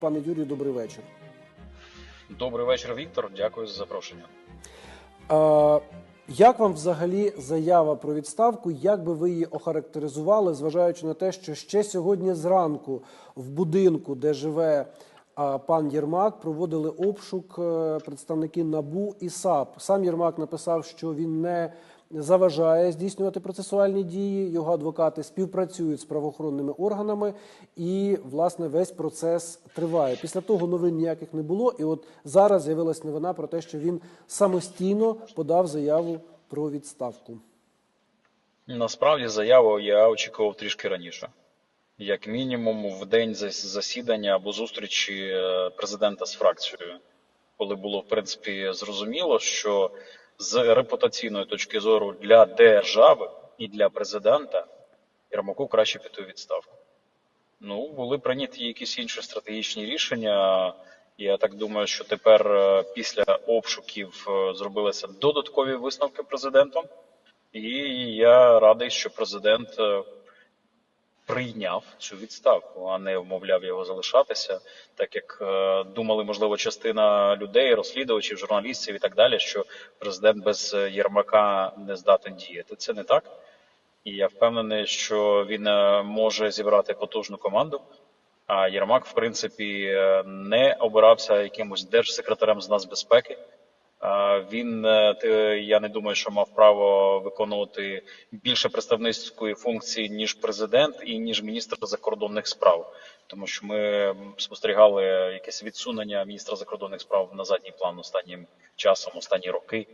Пане Юрію, добрий вечір. Добрий вечір, Віктор. Дякую за запрошення. Е, як вам взагалі заява про відставку? Як би ви її охарактеризували, зважаючи на те, що ще сьогодні зранку в будинку, де живе а, пан Єрмак, проводили обшук е, представники НАБУ і САП. Сам Єрмак написав, що він не заважає здійснювати процесуальні дії. Його адвокати співпрацюють з правоохоронними органами, і власне весь процес триває. Після того новин ніяких не було. І от зараз з'явилась новина про те, що він самостійно подав заяву про відставку. Насправді заяву я очікував трішки раніше, як мінімум, в день зас- засідання або зустрічі е, президента з фракцією, коли було в принципі зрозуміло, що з репутаційної точки зору для держави і для президента Єрмаку краще піти у відставку. Ну, були прийняті якісь інші стратегічні рішення. Я так думаю, що тепер е, після обшуків е, зробилися додаткові висновки президентом. І я радий, що президент е, прийняв цю відставку, а не вмовляв його залишатися, так як е, думали, можливо, частина людей, розслідувачів, журналістів і так далі, що президент без Єрмака не здатен діяти. Це не так. І я впевнений, що він е, може зібрати потужну команду. А Єрмак, в принципі, е, не обирався якимось держсекретарем з нацбезпеки. Він е, я не думаю, що мав право виконувати більше представницької функції ніж президент і ніж міністр закордонних справ, тому що ми спостерігали якесь відсунення міністра закордонних справ на задній план останнім часом, останні роки.